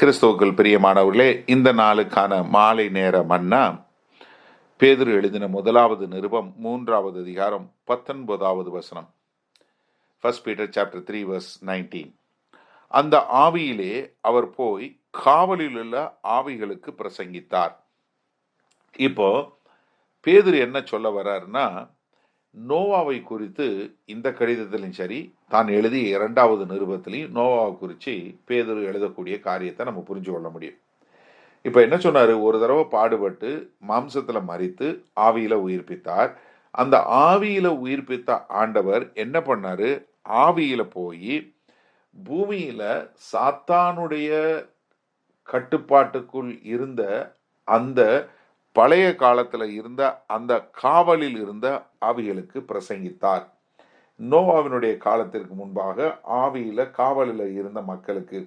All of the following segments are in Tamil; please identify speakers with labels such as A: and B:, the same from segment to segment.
A: கிறிஸ்துவுக்குள் பிரியமானவர்களே இந்த நாளுக்கான மாலை நேர மன்னா பேதுரு எழுதின முதலாவது நிருபம் மூன்றாவது அதிகாரம் பத்தொன்பதாவது வசனம். First Peter chapter three verse nineteen அந்த ஆவியிலே அவர் போய் காவலில் உள்ள ஆவிகளுக்கு பிரசங்கித்தார். இப்போ பேதுரு என்ன சொல்ல வர்றாருன்னா நோவாவை குறித்து இந்த கடிதத்திலும் சரி தான் எழுதிய இரண்டாவது நிருபத்திலையும் நோவாவை குறித்து பேதர் எழுதக்கூடிய காரியத்தை நம்ம புரிஞ்சு கொள்ள முடியும். இப்போ என்ன சொன்னார்? ஒரு தடவை பாடுபட்டு மாம்சத்தில் மறித்து ஆவியில் உயிர்ப்பித்தார். அந்த ஆவியில் உயிர்ப்பித்த ஆண்டவர் என்ன பண்ணார்? ஆவியில் போய் பூமியில் சாத்தானுடைய கட்டுப்பாட்டுக்குள் இருந்த அந்த பழைய காலத்தில் இருந்த அந்த காவலில் இருந்த ஆவிகளுக்கு பிரசங்கித்தார். நோவாவினுடைய காலத்திற்கு முன்பாக ஆவியில காவலில் இருந்த மக்களுக்கு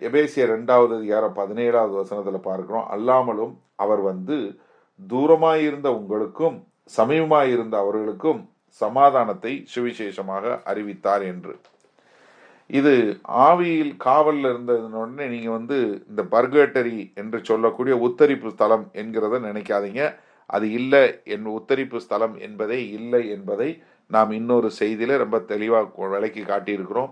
A: எபேசிய ரெண்டாவது அதிகாரம் பதினேழாவது வசனத்தில் பார்க்கிறோம். அல்லாமலும் அவர் வந்து தூரமாயிருந்த உங்களுக்கும் சமீபமாயிருந்த அவர்களுக்கும் சமாதானத்தை சுவிசேஷமாக அறிவித்தார் என்று. இது ஆவியில் காவலில் இருந்ததுன்னு நீங்க வந்து இந்த பர்கேட்டரி என்று சொல்லக்கூடிய உத்தரிப்பு ஸ்தலம் என்கிறத நினைக்காதீங்க. அது இல்லை என் உத்தரிப்பு ஸ்தலம் என்பதே இல்லை என்பதை நாம் இன்னொரு செய்தியில ரொம்ப தெளிவாக விளக்கி காட்டியிருக்கிறோம்.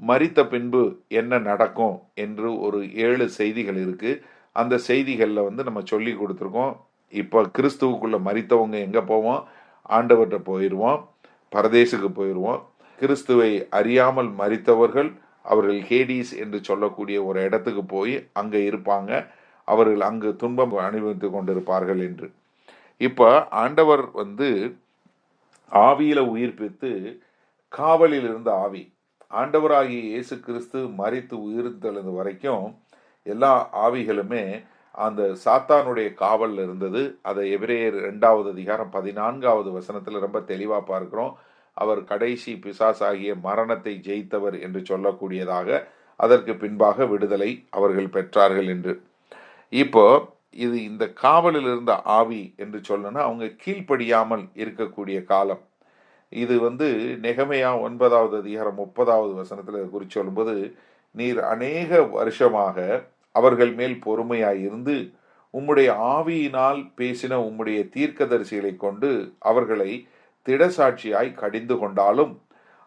A: மறித்த பின்பு என்ன நடக்கும் என்று ஒரு ஏழு செய்திகள் இருக்கு. அந்த செய்திகளில் வந்து நம்ம சொல்லி கொடுத்துருக்கோம். இப்போ கிறிஸ்துவுக்குள்ள மறித்தவங்க எங்கே போவோம்? ஆண்டவர்கிட்ட போயிடுவோம் பரதேசுக்கு போயிடுவோம் கிறிஸ்துவை அறியாமல் மறித்தவர்கள் அவர்கள் ஹேடிஸ் என்று சொல்லக்கூடிய ஒரு இடத்துக்கு போய் அங்கே இருப்பாங்க. அவர்கள் அங்கு துன்பம் அனுபவித்து கொண்டிருப்பார்கள் என்று. இப்போ ஆண்டவர் வந்து ஆவியில உயிர்ப்பித்து காவலில் இருந்த ஆவி. ஆண்டவராகிய இயேசு கிறிஸ்து மறித்து உயிர்த்தெழுந்த வரைக்கும் எல்லா ஆவிகளுமே அந்த சாத்தானுடைய காவலில் இருந்தது. அதை எபிரேயர் ரெண்டாவது அதிகாரம் பதினான்காவது வசனத்தில் ரொம்ப தெளிவாக பார்க்குறோம். அவர் கடைசி பிசாசாகிய மரணத்தை ஜெயித்தவர் என்று சொல்லக்கூடியதாக அதற்கு பின்பாக விடுதலை அவர்கள் பெற்றார்கள் என்று. இப்போ இது இந்த காவலில் இருந்த ஆவி என்று சொல்லணும் அவங்க கீழ்ப்படியாமல் இருக்கக்கூடிய காலம். இது வந்து நெகமையா ஒன்பதாவது அதிகாரம் முப்பதாவது வசனத்தில் குறித்து சொல்லும்போது நீர் அநேக வருஷமாக அவர்கள் மேல் பொறுமையாய் இருந்து உம்முடைய ஆவியினால் பேசின உம்முடைய தீர்க்கதரிசிகளை கொண்டு அவர்களை திடசாட்சியாய் கடிந்து கொண்டாலும்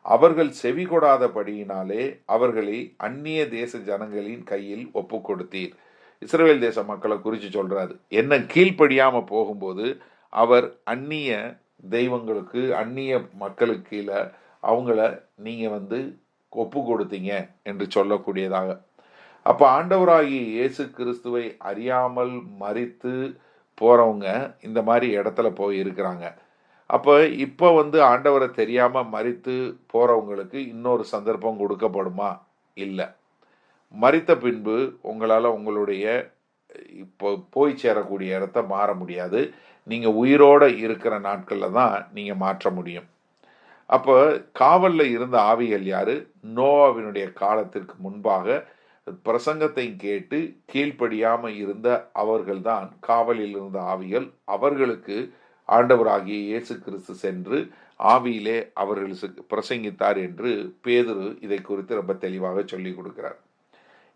A: அவர்கள் செவி கொடாதபடியினாலே அவர்களை அந்நிய தேச ஜனங்களின் கையில் ஒப்பு கொடுத்தீர் இஸ்ரேல் தேச மக்களை குறித்து சொல்றாரு. என்ன கீழ்ப்படியாம போகும்போது அவர் அந்நிய தெய்வங்களுக்கு அந்நிய மக்களுக்கு கீழே அவங்கள நீங்க வந்து ஒப்பு கொடுத்தீங்க என்று சொல்லக்கூடியதாக. அப்ப ஆண்டவராகி இயேசு கிறிஸ்துவை அறியாமல் மறித்து போறவங்க இந்த மாதிரி இடத்துல போய் இருக்கிறாங்க அப்போ இப்போ வந்து ஆண்டவரை தெரியாமல் மறித்து போகிறவங்களுக்கு இன்னொரு சந்தர்ப்பம் கொடுக்கப்படுமா? இல்லை. மறித்த பின்பு உங்களால் உங்களுடைய இப்போ போய் சேரக்கூடிய இடத்த மாற முடியாது. நீங்கள் உயிரோடு இருக்கிற நாட்களில் தான் நீங்கள் மாற்ற முடியும். அப்போ காவலில் இருந்த ஆவிகள் யார்? நோவாவினுடைய காலத்திற்கு முன்பாக பிரசங்கத்தை கேட்டு கீழ்ப்படியாமல் இருந்த அவர்கள்தான் காவலில் இருந்த ஆவிகள் அவர்களுக்கு ஆண்டவராகிய இயேசு கிறிஸ்து சென்று ஆவியிலே அவர்களுக்கு பிரசங்கித்தார் என்று பேதுரு இதை குறித்து ரொம்ப தெளிவாக சொல்லி கொடுக்கிறார்.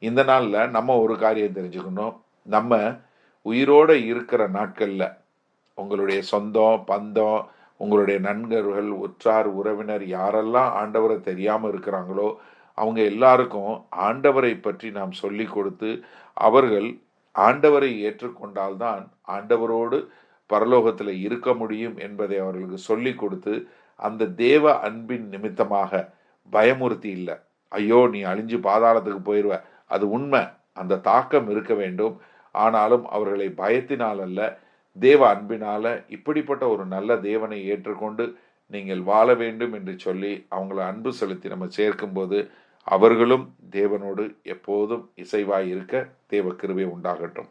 A: இந்த நாளில் நம்ம ஒரு காரியம் தெரிஞ்சுக்கணும். நம்ம உயிரோடு இருக்கிற நாட்களில் உங்களுடைய சொந்தம் பந்தம் உங்களுடைய நண்பர்கள் உற்றார் உறவினர் யாரெல்லாம் ஆண்டவரை தெரியாமல் இருக்கிறாங்களோ அவங்க எல்லாருக்கும் ஆண்டவரை பற்றி நாம் சொல்லி கொடுத்து அவர்கள் ஆண்டவரை ஏற்றுக்கொண்டால்தான் ஆண்டவரோடு பரலோகத்தில் இருக்க முடியும் என்பதை அவர்களுக்கு சொல்லி கொடுத்து அந்த தேவ அன்பின் நிமித்தமாக பயமுறுத்தி இல்லை ஐயோ நீ அழிஞ்சு பாதாளத்துக்கு போயிடுவ அது உண்மை. அந்த தாக்கம் இருக்க வேண்டும். ஆனாலும் அவர்களை பயத்தினால் அல்ல தேவ அன்பினால இப்படிப்பட்ட ஒரு நல்ல தேவனை ஏற்றுக்கொண்டு நீங்கள் வாழ வேண்டும் என்று சொல்லி அவங்கள அன்பு செலுத்தி நம்ம சேர்க்கும்போது அவர்களும் தேவனோடு எப்போதும் இசைவாய் இருக்க தேவ கிருபை உண்டாகட்டும்.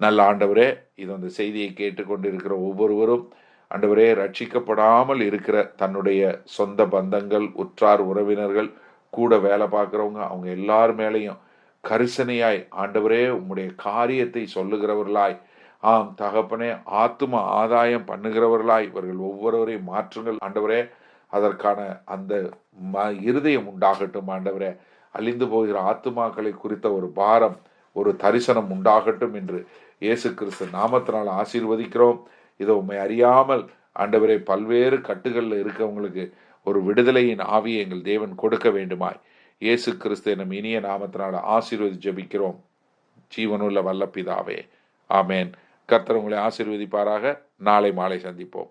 A: நல்ல ஆண்டவரே இது அந்த செய்தியை கேட்டுக்கொண்டிருக்கிற ஒவ்வொருவரும் ஆண்டவரே ரட்சிக்கப்படாமல் இருக்கிற தன்னுடைய சொந்த பந்தங்கள் உற்றார் உறவினர்கள் கூட வேலை பார்க்குறவங்க அவங்க எல்லார் மேலேயும் கரிசனையாய் ஆண்டவரே உம்முடைய காரியத்தை சொல்லுகிறவர்களாய் ஆம் தகப்பனே ஆத்தும ஆதாயம் பண்ணுகிறவர்களாய் இவர்கள் ஒவ்வொருவரையும் மாற்றுங்கள் ஆண்டவரே அதற்கான அந்த ம இருதயம் உண்டாகட்டும் ஆண்டவரே. அழிந்து போகிற ஆத்துமாக்களை குறித்த ஒரு பாரம் ஒரு தரிசனம் உண்டாகட்டும் என்று இயேசு கிறிஸ்து நாமத்தினால் ஆசீர்வதிக்கிறோம். இதை உண்மை அறியாமல் ஆண்டவரை பல்வேறு கட்டுகளில் இருக்கவங்களுக்கு ஒரு விடுதலையின் ஆவியை எங்கள் தேவன் கொடுக்க வேண்டுமாய். இயேசு கிறிஸ்து நம் இனிய நாமத்தினால் ஆசீர்வதி ஜெபிக்கிறோம். ஜீவனுள்ள வல்ல பிதாவே ஆமேன். கர்த்தர் உங்களை ஆசீர்வதிப்பாராக. நாளை மாலை சந்திப்போம்.